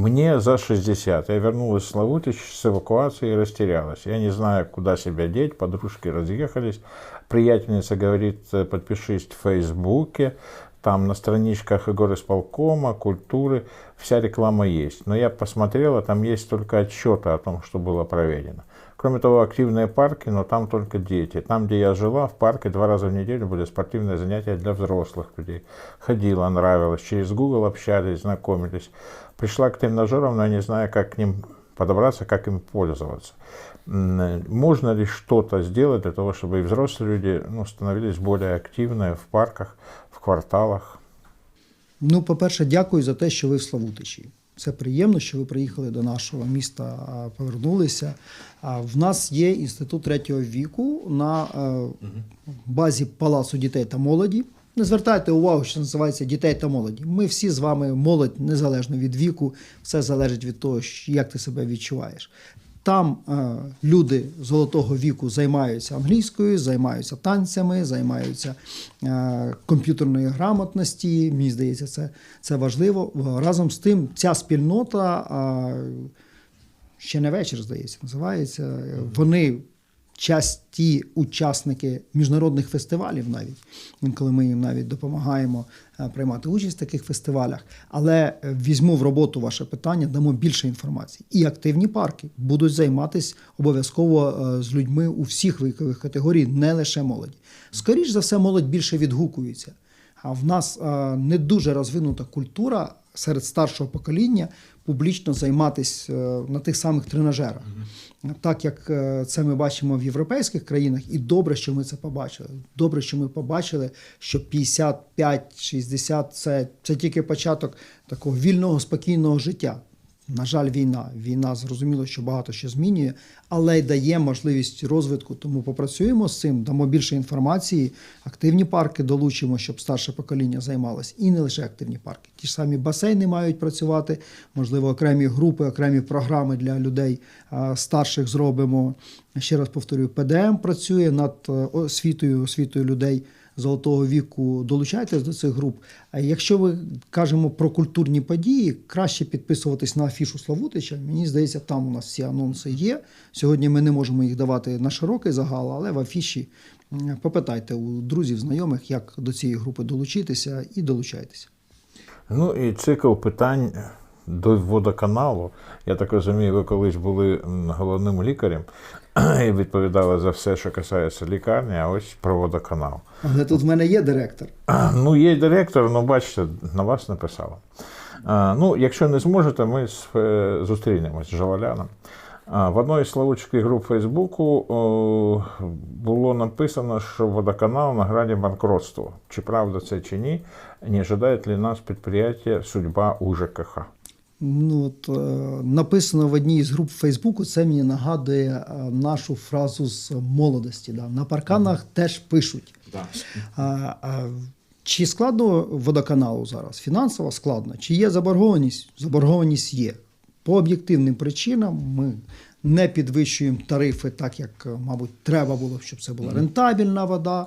Мне за 60. Я вернулась с Славутич с эвакуации и растерялась. Я не знаю, куда себя деть. Подружки разъехались. Приятельница говорит, э, подпишись в Фейсбуке. Там на страничках и исполкома, культуры, вся реклама есть. Но я посмотрела, там есть только отчеты о том, что было проведено. Кроме того, активные парки, но там только дети. Там, где я жила, в парке два раза в неделю были спортивные занятия для взрослых людей. Ходила, нравилось. Через Google общались, знакомились. Пришла к тренажерам, но я не знаю, как к ним подобраться, как им пользоваться. М, Можно ли что-то сделать для того, чтобы и взрослые люди ну, становились более активны в парках, в кварталах? Ну, по-перше, дякую за те, що ви в Славутичі. Це приємно, що ви приїхали до нашого міста, повернулися. В нас є інститут третього віку на е, базі Палацу дітей та молоді. Не звертайте увагу, що називається дітей та молоді. Ми всі з вами молодь незалежно від віку, все залежить від того, як ти себе відчуваєш. Там е, люди золотого віку займаються англійською, займаються танцями, займаються е, комп'ютерної грамотності. Мені здається, це, це важливо. Разом з тим, ця спільнота е, ще не вечір, здається, називається. Вони часті учасники міжнародних фестивалів, навіть інколи ми їм навіть допомагаємо е, приймати участь в таких фестивалях. Але е, візьму в роботу ваше питання, дамо більше інформації. І активні парки будуть займатися обов'язково е, з людьми у всіх вікових категорій, не лише молоді. Скоріш за все, молодь більше відгукується. А в нас не дуже розвинута культура серед старшого покоління публічно займатися е, на тих самих тренажерах. Так як е, це ми бачимо в європейських країнах, і добре, що ми це побачили. Добре, що ми побачили, що 55-60 це, це тільки початок такого вільного, спокійного життя. На жаль, війна. Війна зрозуміло, що багато що змінює, але й дає можливість розвитку. Тому попрацюємо з цим, дамо більше інформації, активні парки долучимо, щоб старше покоління займалось. І не лише активні парки. Ті ж самі басейни мають працювати, можливо, окремі групи, окремі програми для людей старших зробимо. Ще раз повторюю, ПДМ працює над е, освітою, освітою людей золотого віку долучайтесь до цих груп. А якщо ви кажемо про культурні події, краще підписуватись на афішу Славутича. Мені здається, там у нас всі анонси є. Сьогодні ми не можемо їх давати на широкий загал, але в афіші попитайте у друзів, знайомих, як до цієї групи долучитися, і долучайтеся. Ну і цикл питань до водоканалу. Я так розумію, ви колись були головним лікарем і відповідали за все, що касається лікарні, а ось про водоканал. Але тут в мене є директор. Ну, є директор, ну бачите, на вас написала. Ну, якщо не зможете, ми е, зустрінемось з Жаваляном. В одній з славутських груп Фейсбуку було написано, що водоканал на грані банкротства. Чи правда це чи ні? Не ожидає ли нас підприємство судьба УЖКХ? Ну, от, е, написано в одній з груп Фейсбуку, це мені нагадує е, нашу фразу з молодості. Да. На парканах теж пишуть. А, а, чи складно водоканалу зараз? Фінансово складно. Чи є заборгованість? Заборгованість є. По об'єктивним причинам ми не підвищуємо тарифи так, як, е, мабуть, треба було, щоб це була рентабельна вода.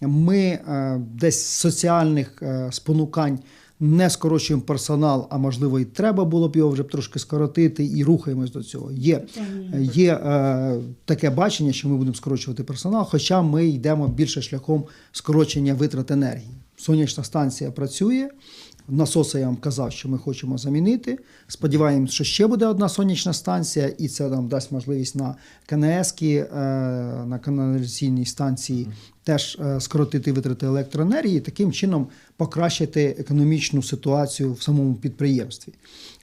Ми десь соціальних спонукань не скорочуємо персонал, а можливо, і треба було б його вже трошки скоротити, і рухаємось до цього. Є, є е, таке бачення, що ми будемо скорочувати персонал, хоча ми йдемо більше шляхом скорочення витрат енергії. Сонячна станція працює. Насоси я вам казав, що ми хочемо замінити. Сподіваємось, що ще буде одна сонячна станція, і це нам дасть можливість на КНС, на каналізаційній станції теж е, скоротити витрати електроенергії, таким чином покращити економічну ситуацію в самому підприємстві.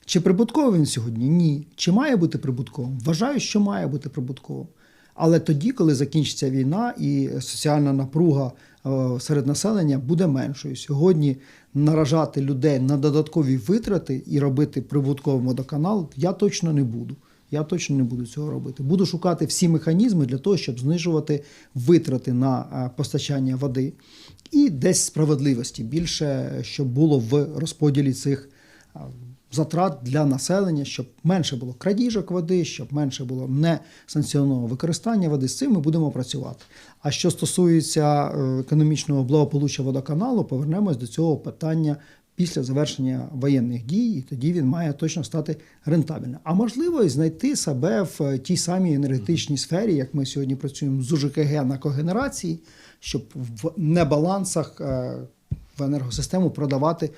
Чи прибутковий він сьогодні? Ні. Чи має бути прибутковим? Вважаю, що має бути прибутковим. Але тоді, коли закінчиться війна і соціальна напруга е, серед населення буде меншою. Сьогодні наражати людей на додаткові витрати і робити прибутковий водоканал я точно не буду. Я точно не буду цього робити. Буду шукати всі механізми для того, щоб знижувати витрати на е, постачання води і десь справедливості більше, щоб було в розподілі цих е, затрат для населення, щоб менше було крадіжок води, щоб менше було несанкціонованого використання води. З цим ми будемо працювати. А що стосується е, економічного благополуччя водоканалу, повернемось до цього питання після завершення воєнних дій, і тоді він має точно стати рентабельним. А можливо, і знайти себе в е, тій самій енергетичній сфері, як ми сьогодні працюємо з УЖКГ на когенерації, щоб в небалансах е, в енергосистему продавати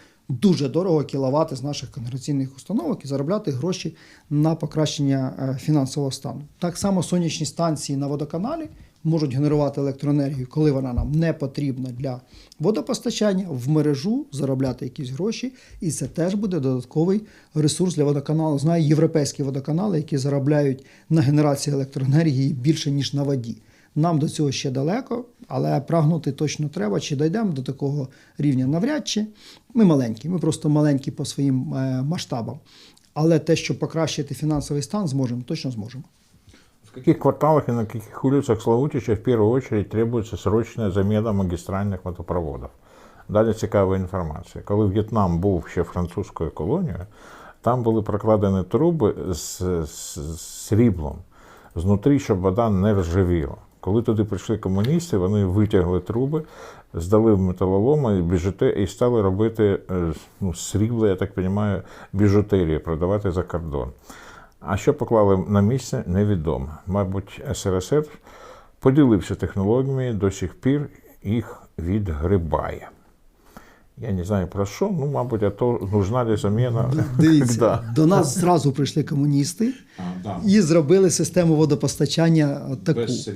дуже дорого кіловати з наших когенераційних установок і заробляти гроші на покращення е, фінансового стану. Так само сонячні станції на водоканалі можуть генерувати електроенергію, коли вона нам не потрібна для водопостачання, в мережу заробляти якісь гроші, і це теж буде додатковий ресурс для водоканалу. Знаю європейські водоканали, які заробляють на генерації електроенергії більше ніж на воді. Нам до цього ще далеко, але прагнути точно треба. Чи дійдемо до такого рівня навряд чи. Ми маленькі, ми просто маленькі по своїм е, масштабам. Але те, що покращити фінансовий стан, зможемо, точно зможемо. В каких кварталах и на каких улицах Славутича в первую очередь требуется срочная замена магистральних водопроводів? Далі цікава інформація. Коли В'єтнам був ще французькою колонією, там були прокладені труби з, з, з сріблом знутрі, щоб вода не ржавіла. Коли туди прийшли комуністи, вони витягли труби, здали в металолома і біжуте і стали робити е, ну, срібло, я так розумію, біжутерію, продавати за кордон. А що поклали на місце, невідомо. Мабуть, СРСР поділився технологіями, до сих пір їх відгрибає. Я не знаю про що, ну, мабуть, а то нужна ли заміна. Дивіться, до нас зразу прийшли комуністи і зробили систему водопостачання таку. Без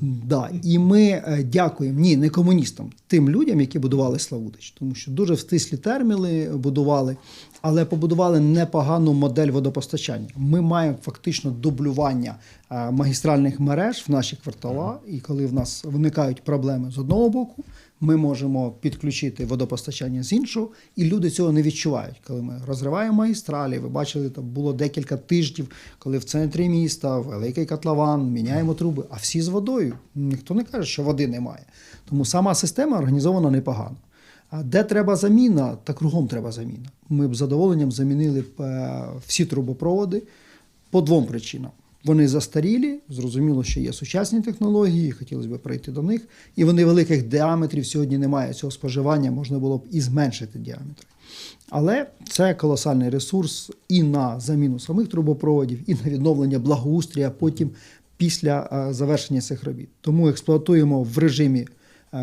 Да, і ми е, дякуємо ні, не комуністам, тим людям, які будували Славутич, тому що дуже втислі стислі терміни будували, але побудували непогану модель водопостачання. Ми маємо фактично дублювання е, магістральних мереж в наші квартала, і коли в нас виникають проблеми з одного боку, ми можемо підключити водопостачання з іншого, і люди цього не відчувають. Коли ми розриваємо магістралі, ви бачили, там було декілька тижнів, коли в центрі міста великий котлован, міняємо труби, а всі з водою. Ніхто не каже, що води немає. Тому сама система організована непогано. А де треба заміна, та кругом треба заміна. Ми б задоволенням замінили б е, всі трубопроводи по двом причинам. Вони застарілі, зрозуміло, що є сучасні технології, хотілося б прийти до них. І вони великих діаметрів сьогодні немає цього споживання, можна було б і зменшити діаметри. Але це колосальний ресурс і на заміну самих трубопроводів, і на відновлення благоустрія потім після е, завершення цих робіт. Тому експлуатуємо в режимі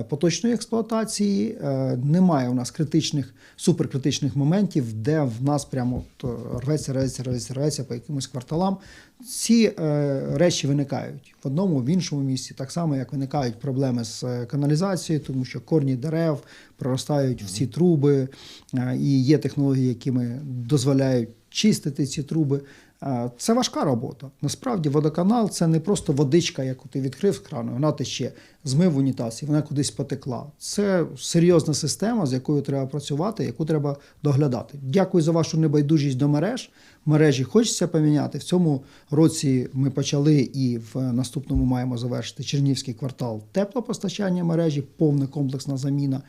поточної експлуатації. Е, Немає у нас критичних, суперкритичних моментів, де в нас прямо от, е, рветься, рветься, рветься, рветься по якимось кварталам. Ці е, речі виникають в одному, в іншому місці, так само як виникають проблеми з е, каналізацією, тому що корні дерев проростають в ці труби, е, і є технології, якими дозволяють чистити ці труби. Е, Це важка робота. Насправді водоканал це не просто водичка, яку ти відкрив з крану, вона тече, змив унітаз, і вона кудись потекла. Це серйозна система, з якою треба працювати, яку треба доглядати. Дякую за вашу небайдужість до мереж. Мережі хочеться поміняти. В цьому році ми почали і в наступному маємо завершити Чернівський квартал теплопостачання мережі, повна комплексна заміна.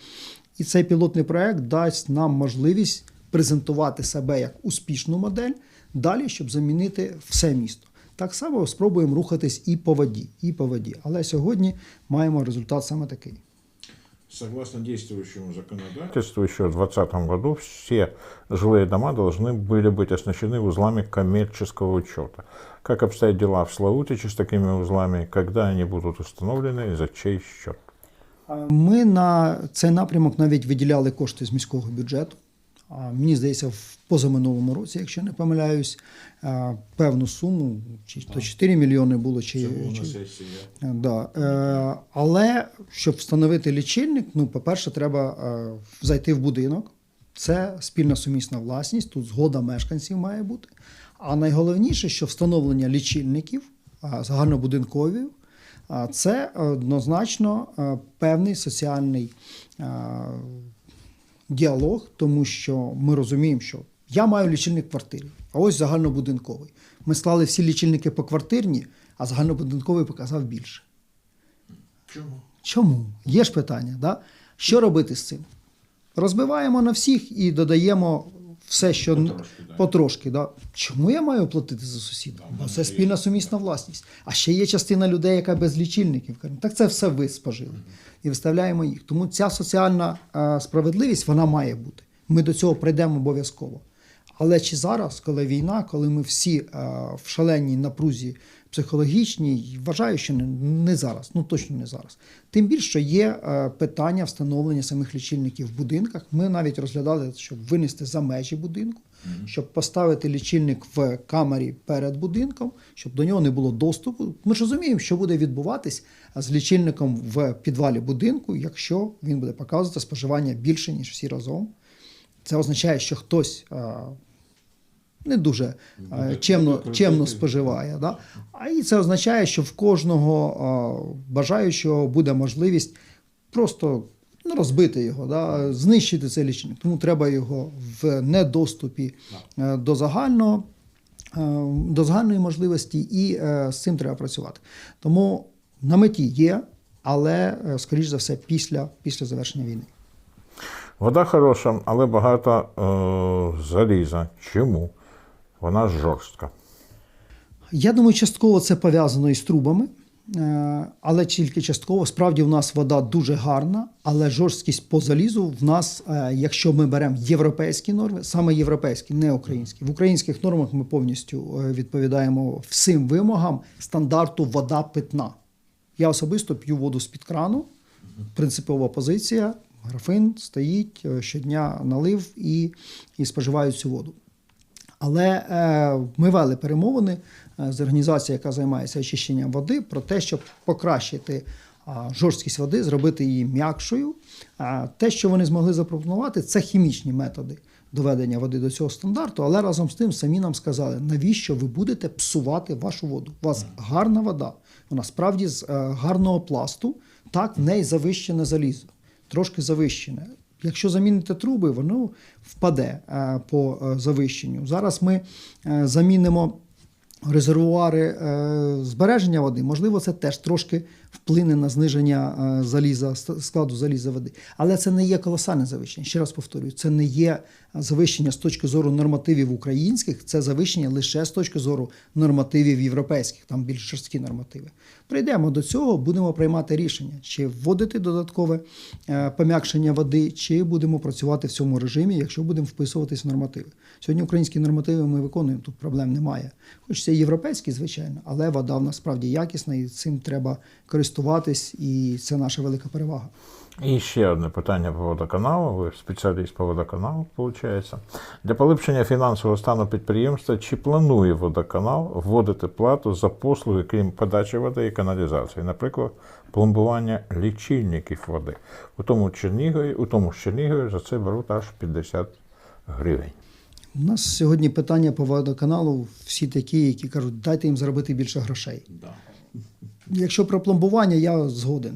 І цей пілотний проект дасть нам можливість презентувати себе як успішну модель далі, щоб замінити все місто. Так само спробуємо рухатись і по воді, і по воді. Але сьогодні маємо результат саме такий. Согласно действующему законодательству, еще в 2020 году все жилые дома должны были быть оснащены узлами коммерческого учета. Как обстоят дела в Славутиче с такими узлами, когда они будут установлены и за чей счет? Ми на цей напрямок навіть виділяли кошти з міського бюджету. Мені здається, в позаминулому році, якщо не помиляюсь, певну суму, чи то 4 мільйони було, чи, чи. Да. Е, але щоб встановити лічильник, ну, по-перше, треба е, зайти в будинок. Це спільна сумісна власність, тут згода мешканців має бути. А найголовніше, що встановлення лічильників а, це однозначно е, певний соціальний е, діалог, тому що ми розуміємо, що я маю лічильник в квартирі, а ось загальнобудинковий. Ми склали всі лічильники по квартирні, а загальнобудинковий показав більше. Чому? Чому? Є ж питання, да? що робити з цим? Розбиваємо на всіх і додаємо все, що Потрошки, да. потрошки. Да. Чому я маю платити за сусіда? Бо це спільна сумісна власність. А ще є частина людей, яка без лічильників. Так це все ви спожили. І виставляємо їх. Тому ця соціальна е, справедливість вона має бути. Ми до цього прийдемо обов'язково. Але чи зараз, коли війна, коли ми всі е, в шаленій напрузі психологічній, вважаю, що не, не зараз, ну точно не зараз. Тим більше що є е, питання встановлення самих лічильників в будинках. Ми навіть розглядали, щоб винести за межі будинку, щоб поставити лічильник в камері перед будинком, щоб до нього не було доступу. Ми ж розуміємо, що буде відбуватись з лічильником в підвалі будинку, якщо він буде показувати споживання більше ніж всі разом. Це означає, що хтось е, не дуже е, чемно, чемно споживає. Да? А і це означає, що в кожного е, бажаючого буде можливість просто ну, розбити його, да? знищити цей лічильник. Тому треба його в недоступі е, до загального. До загальної можливості, і е, з цим треба працювати. Тому на меті є, але, е, скоріш за все, після, після завершення війни. Вода хороша, але багато е, заліза. Чому? Вона жорстка. Я думаю, частково це пов'язано із трубами, е, але тільки частково. Справді в нас вода дуже гарна, але жорсткість по залізу в нас, е, якщо ми беремо європейські норми, саме європейські, не українські. В українських нормах ми повністю е, відповідаємо всім вимогам стандарту вода питна. Я особисто п'ю воду з-під крану, принципова позиція. Графин стоїть щодня налив і, і споживаю цю воду. Але е, ми вели перемовини е, з організацією, яка займається очищенням води, про те, щоб покращити а, жорсткість води, зробити її м'якшою. Те, що вони змогли запропонувати, це хімічні методи доведення води до цього стандарту. Але разом з тим самі нам сказали, навіщо ви будете псувати вашу воду? У вас гарна вода, вона справді з е, гарного пласту, так в неї завищене залізо, трошки завищене. Якщо замінити труби, воно впаде е, по е, завищенню. Зараз ми е, замінимо резервуари е, збереження води. Можливо, це теж трошки вплине на зниження е, заліза, складу заліза води. Але це не є колосальне завищення. Ще раз повторюю, це не є завищення з точки зору нормативів українських, це завищення лише з точки зору нормативів європейських, там більш жорсткі нормативи. Прийдемо до цього, будемо приймати рішення, чи вводити додаткове е, пом'якшення води, чи будемо працювати в цьому режимі, якщо будемо вписуватись в нормативи. Сьогодні українські нормативи ми виконуємо, тут проблем немає. Хоч це європейські, звичайно, але вода в нас якісна, і цим треба користуватись, і це наша велика перевага. І ще одне питання по водоканалу. Ви спеціаліст по водоканалу, виходить. Для поліпшення фінансового стану підприємства, чи планує водоканал вводити плату за послуги, крім подачі води і каналізації, наприклад, пломбування лічильників води. У тому Чернігові, у тому Чернігові за це беруть аж 50 гривень. У нас сьогодні питання по водоканалу всі такі, які кажуть, дайте їм заробити більше грошей. Якщо про пломбування, я згоден.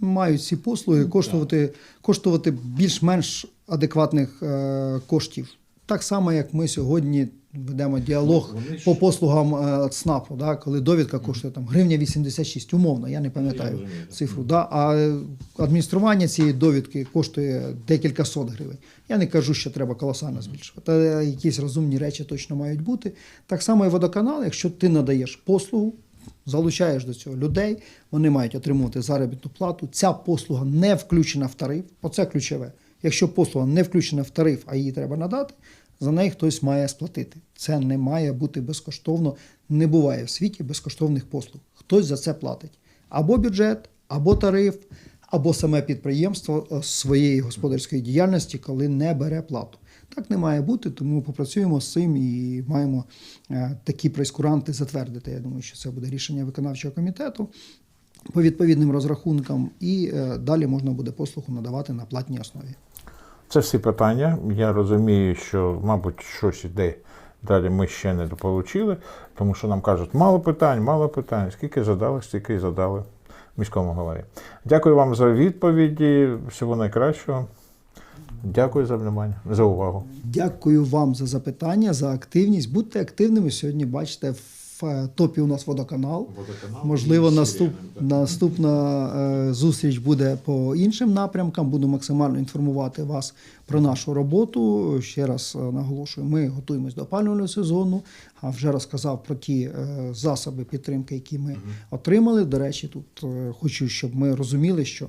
Мають ці послуги коштувати, коштувати більш-менш адекватних е, коштів. Так само, як ми сьогодні ведемо діалог Ну, ж- по послугам е, ЦНАПу, да, коли довідка коштує там гривня 86, умовно, я не пам'ятаю цифру. Да, а е, адміністрування цієї довідки коштує декілька сот гривень. Я не кажу, що треба колосально збільшувати. Та якісь розумні речі точно мають бути. Так само і водоканал, якщо ти надаєш послугу, залучаєш до цього людей, вони мають отримувати заробітну плату. Ця послуга не включена в тариф. Оце ключове. Якщо послуга не включена в тариф, а її треба надати, за неї хтось має сплатити. Це не має бути безкоштовно. Не буває в світі безкоштовних послуг. Хтось за це платить. Або бюджет, або тариф, або саме підприємство е, своєї господарської діяльності, коли не бере плату. Так не має бути, тому попрацюємо з цим і маємо е, такі прейскуранти затвердити. Я думаю, що це буде рішення виконавчого комітету по відповідним розрахункам, і е, далі можна буде послугу надавати на платній основі. Це всі питання. Я розумію, що, мабуть, щось іде. Далі ми ще не дополучили, тому що нам кажуть, мало питань, мало питань. Скільки задали, стільки і задали міському голові. Дякую вам за відповіді. Всього найкращого. Дякую за внимання, за увагу. Дякую вам за запитання, за активність. Будьте активними. Сьогодні бачите, в топі у нас водоканал. Можливо, наступ, наступна е, зустріч буде по іншим напрямкам. Буду максимально інформувати вас про нашу роботу. Ще раз е, наголошую, ми готуємось до опалювального сезону. А вже розказав про ті е, засоби підтримки, які ми отримали. До речі, тут е, хочу, щоб ми розуміли, що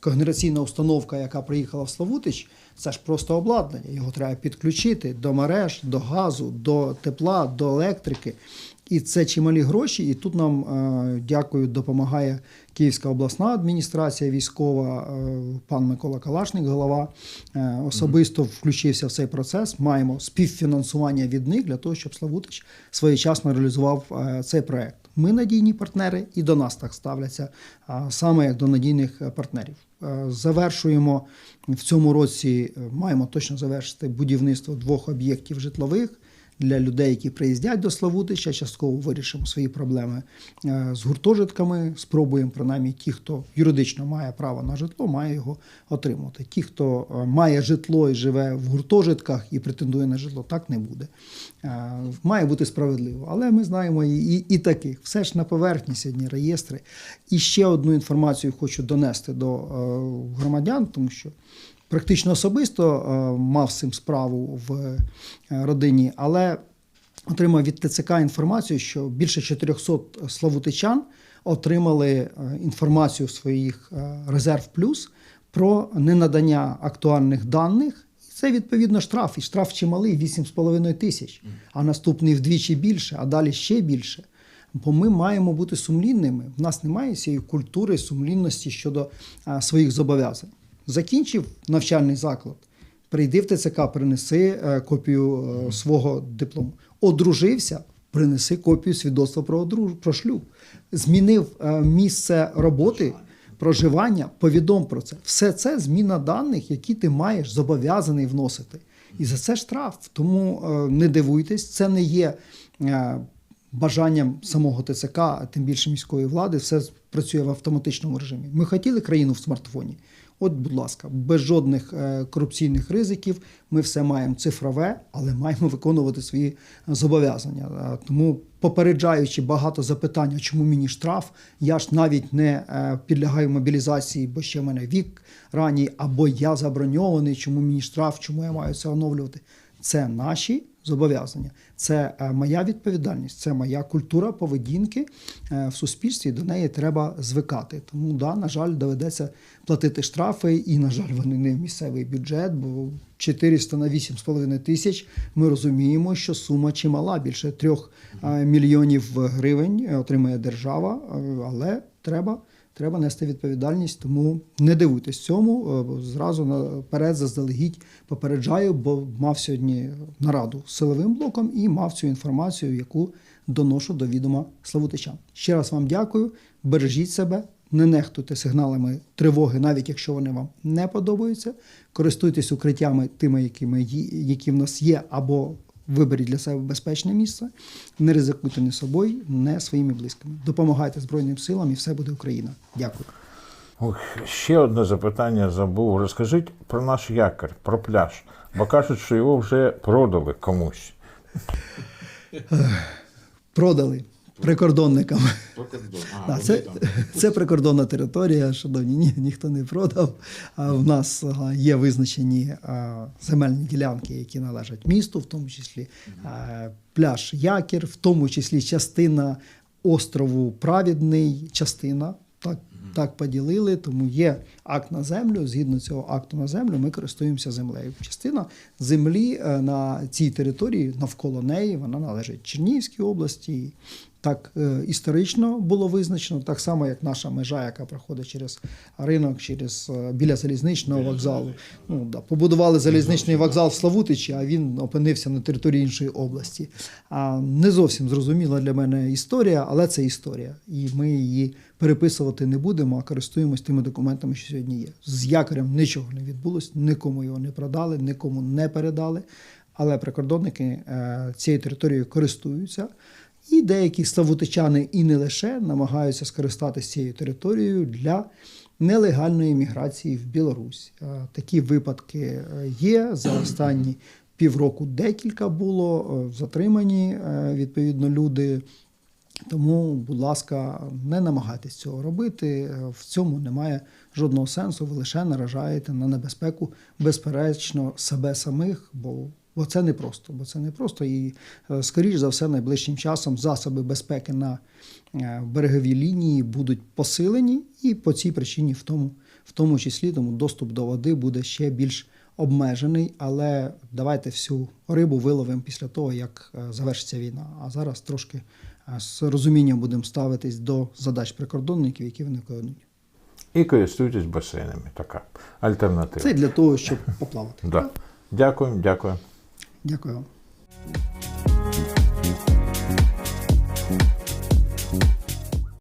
когенераційна установка, яка приїхала в Славутич, це ж просто обладнання. Його треба підключити до мереж, до газу, до тепла, до електрики. І це чималі гроші. І тут нам е, дякую, допомагає Київська обласна адміністрація військова, е, пан Микола Калашник, голова, е, особисто включився в цей процес. Маємо співфінансування від них для того, щоб Славутич своєчасно реалізував цей проект. Ми надійні партнери і до нас так ставляться, саме як до надійних партнерів. Завершуємо в цьому році, маємо точно завершити будівництво двох об'єктів житлових для людей, які приїздять до Славутича. Частково вирішимо свої проблеми е, з гуртожитками. Спробуємо, принаймні, ті, хто юридично має право на житло, має його отримати. Ті, хто е, має житло і живе в гуртожитках і претендує на житло, так не буде. Е, Має бути справедливо. Але ми знаємо і, і, і таких. Все ж на поверхні сьогодні реєстри. І ще одну інформацію хочу донести до громадян, тому що практично особисто е, мав з цим справу в е, родині, але отримав від ТЦК інформацію, що більше 400 славутичан отримали е, інформацію в своїх резерв плюс про ненадання актуальних даних. Це відповідно штраф. І штраф чималий 8,5 тисяч, а наступний вдвічі більше, а далі ще більше. Бо ми маємо бути сумлінними. В нас немає цієї культури сумлінності щодо а, своїх зобов'язань. Закінчив навчальний заклад, прийди в ТЦК, принеси е, копію е, свого диплому. Одружився, принеси копію свідоцтва про, одруж... про шлюб. Змінив е, місце роботи, проживання, повідом про це. Все це зміна даних, які ти маєш зобов'язаний вносити. І за це штраф. Тому не дивуйтесь, це не є. Бажанням самого ТЦК, а тим більше міської влади, все працює в автоматичному режимі. Ми хотіли країну в смартфоні. От, будь ласка, без жодних е, корупційних ризиків. Ми все маємо цифрове, але маємо виконувати свої зобов'язання. Е, Тому, попереджаючи багато запитань, чому мені штраф, я ж навіть не е, підлягаю мобілізації, бо ще в мене вік ранній, або я заброньований, чому мені штраф, чому я маю це оновлювати. Це наші зобов'язання, це е, моя відповідальність, це моя культура поведінки е, в суспільстві. До неї треба звикати. Тому, да, на жаль, доведеться платити штрафи, і, на жаль, вони не в місцевий бюджет, бо 400 на 8,5 тисяч. Ми розуміємо, що сума чимала, більше трьох е, мільйонів гривень отримує держава, але треба. Треба нести відповідальність, тому не дивуйтесь цьому. е, Зразу наперед заздалегідь попереджаю, бо мав сьогодні нараду з силовим блоком і мав цю інформацію, яку доношу до відома славутичан. Ще раз вам дякую. Бережіть себе, не нехтуйте сигналами тривоги, навіть якщо вони вам не подобаються. Користуйтесь укриттями тими, якими які в нас є, або Виберіть для себе безпечне місце, не ризикуйте ні собою, не своїми близькими. Допомагайте Збройним силам і все буде Україна. Дякую. Ох, ще одне запитання забув. Розкажіть про наш якорь, про пляж. Бо кажуть, що його вже продали комусь. Продали прикордонникам. Да, це, це прикордонна територія, шановні, ні, ніхто не продав. А в нас а, є визначені а, земельні ділянки, які належать місту, в тому числі а, пляж Якір, в тому числі частина острову Правідний, частина. Так, так поділили, тому є акт на землю. Згідно цього акту на землю, ми користуємося землею. Частина землі е, на цій території навколо неї вона належить Чернігівській області. Так е, історично було визначено, так само як наша межа, яка проходить через ринок, через е, біля залізничного вокзалу. Ну да, побудували залізничний вокзал в Славутичі, а він опинився на території іншої області. А не зовсім зрозуміла для мене історія, але це історія, і ми її переписувати не будемо, а користуємось тими документами, що сьогодні є. З якорем нічого не відбулось, нікому його не продали, нікому не передали. Але прикордонники е, цією територією користуються. І деякі славутичани і не лише намагаються скористатися цією територією для нелегальної міграції в Білорусь. Е, Такі випадки е, є за останні півроку. Декілька було е, затримані відповідно люди. Тому, будь ласка, не намагайтесь цього робити. В цьому немає жодного сенсу. Ви лише наражаєте на небезпеку, безперечно, себе самих, бо, бо це непросто. Бо це непросто. І, е, скоріш за все, найближчим часом засоби безпеки на е, береговій лінії будуть посилені, і по цій причині, в тому, в тому числі, тому доступ до води буде ще більш обмежений. Але давайте всю рибу виловимо після того, як е, завершиться війна. А зараз трошки з розумінням будемо ставитись до задач прикордонників, які вони виконують. І користуйтесь басейнами. Така альтернатива. Це для того, щоб поплавати. Да. Дякую, дякую. Дякую.